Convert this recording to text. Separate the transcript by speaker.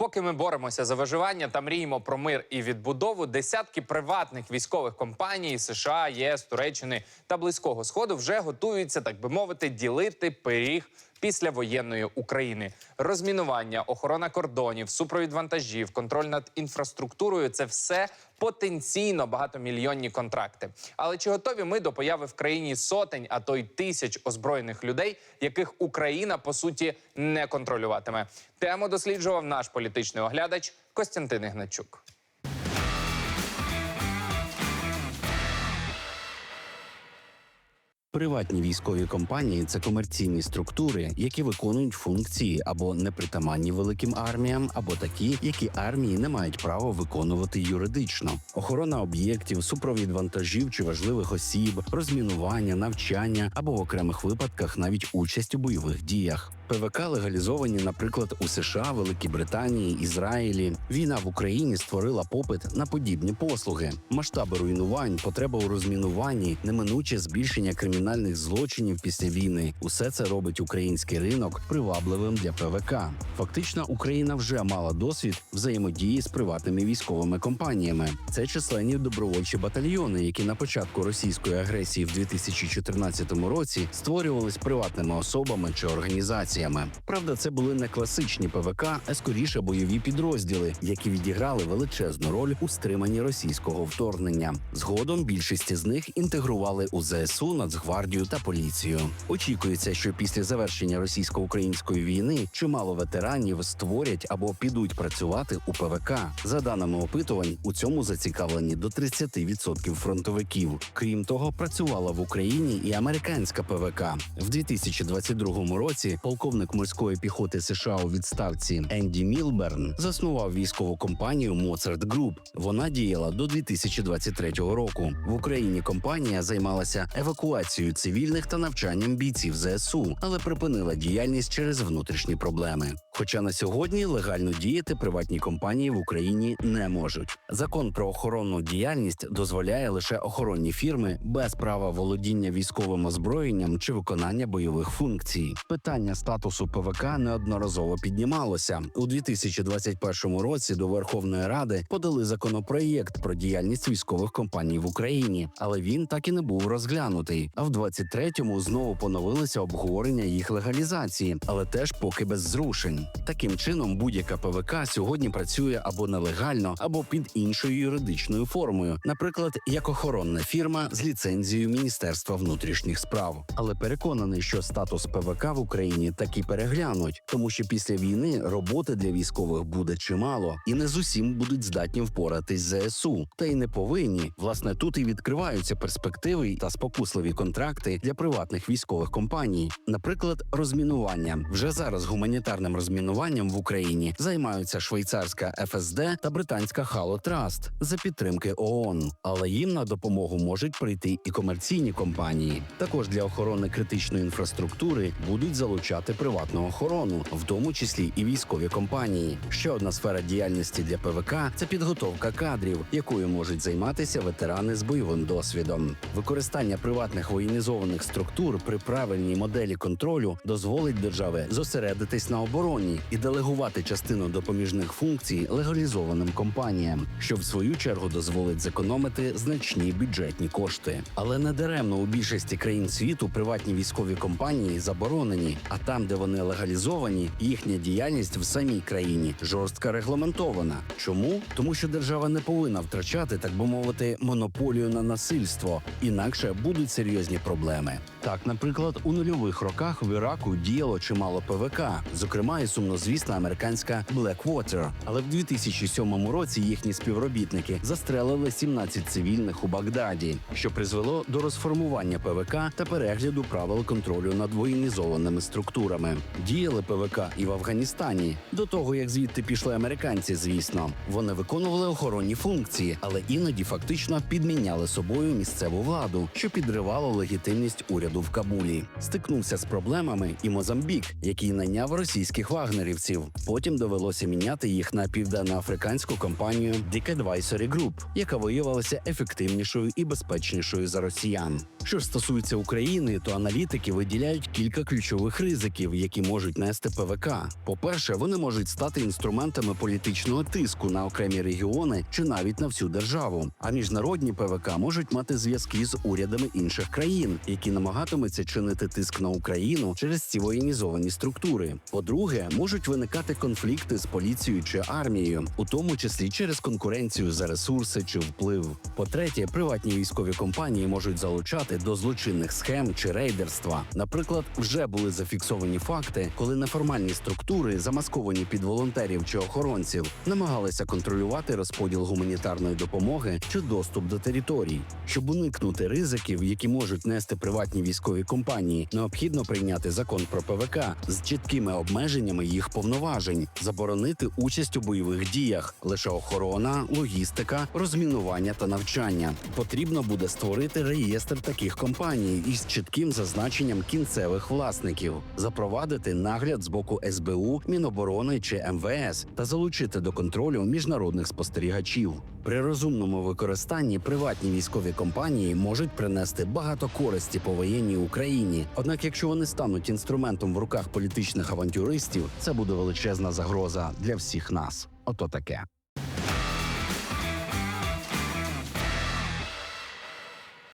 Speaker 1: Поки ми боремося за виживання та мріємо про мир і відбудову, десятки приватних військових компаній США, ЄС, Туреччини та Близького Сходу вже готуються, так би мовити, ділити пиріг після воєнної України. Розмінування, охорона кордонів, супровід вантажів, контроль над інфраструктурою це все потенційно багатомільйонні контракти. Але чи готові ми до появи в країні сотень, а то й тисяч озброєних людей, яких Україна по суті не контролюватиме? Тему досліджував наш політичний оглядач Костянтин Ігначук.
Speaker 2: Приватні військові компанії це комерційні структури, які виконують функції або непритаманні великим арміям, або такі, які армії не мають права виконувати юридично. Охорона об'єктів, супровід вантажів чи важливих осіб, розмінування, навчання або в окремих випадках навіть участь у бойових діях. ПВК легалізовані, наприклад, у США, Великій Британії, Ізраїлі. Війна в Україні створила попит на подібні послуги. Масштаби руйнувань, потреба у розмінуванні, неминуче збільшення кримінальних злочинів після війни. Усе це робить український ринок привабливим для ПВК. Фактично, Україна вже мала досвід взаємодії з приватними військовими компаніями. Це численні добровольчі батальйони, які на початку російської агресії в 2014 році створювались приватними особами чи організаціями. Правда, це були не класичні ПВК, а скоріше бойові підрозділи, які відіграли величезну роль у стриманні російського вторгнення. Згодом більшість з них інтегрували у ЗСУ, Нацгвардію та поліцію. Очікується, що після завершення російсько-української війни чимало ветеранів створять або підуть працювати у ПВК. За даними опитувань, у цьому зацікавлені до 30% фронтовиків. Крім того, працювала в Україні і американська ПВК в 2022 році. Полковник морської піхоти США у відставці Енді Мілберн заснував військову компанію Моцарт Груп. Вона діяла до 2023 року. В Україні компанія займалася евакуацією цивільних та навчанням бійців ЗСУ, але припинила діяльність через внутрішні проблеми. Хоча на сьогодні легально діяти приватні компанії в Україні не можуть. Закон про охоронну діяльність дозволяє лише охоронні фірми без права володіння військовим озброєнням чи виконання бойових функцій. Питання статусу ПВК неодноразово піднімалося у 2021 році. До Верховної Ради подали законопроєкт про діяльність військових компаній в Україні, але він так і не був розглянутий. А в 23-му знову поновилися обговорення їх легалізації, але теж поки без зрушень. Таким чином, будь-яка ПВК сьогодні працює або нелегально, або під іншою юридичною формою, наприклад, як охоронна фірма з ліцензією Міністерства внутрішніх справ. Але переконаний, що статус ПВК в Україні таки переглянуть, тому що після війни роботи для військових буде чимало, і не з усім будуть здатні впоратись ЗСУ, та й не повинні. Власне, тут і відкриваються перспективи та спокусливі контракти для приватних військових компаній, наприклад, розмінування. Вже зараз гуманітарним розмінуванням в Україні займаються швейцарська ФСД та британська Хало Траст за підтримки ООН. Але їм на допомогу можуть прийти і комерційні компанії. Також для охорони критичної інфраструктури будуть залучати приватну охорону, в тому числі і військові компанії. Ще одна сфера діяльності для ПВК це підготовка кадрів, якою можуть займатися ветерани з бойовим досвідом. Використання приватних воєнізованих структур при правильній моделі контролю дозволить державі зосередитись на обороні і делегувати частину допоміжних функцій легалізованим компаніям, що в свою чергу дозволить зекономити значні бюджетні кошти. Але не даремно у більшості країн світу приватні військові компанії заборонені, а там, де вони легалізовані, їхня діяльність в самій країні жорстко регламентована. Чому? Тому що держава не повинна втрачати, так би мовити, монополію на насильство, інакше будуть серйозні проблеми. Так, наприклад, у нульових роках в Іраку діяло чимало ПВК, зокрема і сумнозвісна американська Blackwater. Але в 2007 році їхні співробітники застрелили 17 цивільних у Багдаді, що призвело до розформування ПВК та перегляду правил контролю над воєнізованими структурами. Діяли ПВК і в Афганістані до того, як звідти пішли американці. Звісно, вони виконували охоронні функції, але іноді фактично підміняли собою місцеву владу, що підривало легітимність уряду в Кабулі. Стикнувся з проблемами і Мозамбік, який найняв російських вагнерівців. Потім довелося міняти їх на південноафриканську компанію Dick Advisory Group, яка виявилася ефективнішою і безпечнішою за росіян. Що ж стосується України, то аналітики виділяють кілька ключових ризиків, які можуть нести ПВК. По-перше, вони можуть стати інструментами політичного тиску на окремі регіони чи навіть на всю державу. А міжнародні ПВК можуть мати зв'язки з урядами інших країн, які намагатимуться чинити тиск на Україну через ці воєнізовані структури. По-друге, можуть виникати конфлікти з поліцією чи армією, у тому числі через конкуренцію за ресурси чи вплив. По-третє, приватні військові компанії можуть залучати до злочинних схем чи рейдерства. Наприклад, вже були зафіксовані факти, коли неформальні структури, замасковані під волонтерів чи охоронців, намагалися контролювати розподіл гуманітарної допомоги чи доступ до територій. Щоб уникнути ризиків, які можуть нести приватні військові компанії, необхідно прийняти закон про ПВК з чіткими обмеженнями їх повноважень, заборонити участь у бойових діях, лише охорона, логістика, розмінування та навчання. Потрібно буде створити реєстр таких компаній із чітким зазначенням кінцевих власників, запровадити нагляд з боку СБУ, Міноборони чи МВС та залучити до контролю міжнародних спостерігачів. При розумному використанні приватні військові компанії можуть принести багато користі по воєнній Україні. Однак, якщо вони стануть інструментом в руках політичних авантюристів, це буде величезна загроза для всіх нас. Ото таке.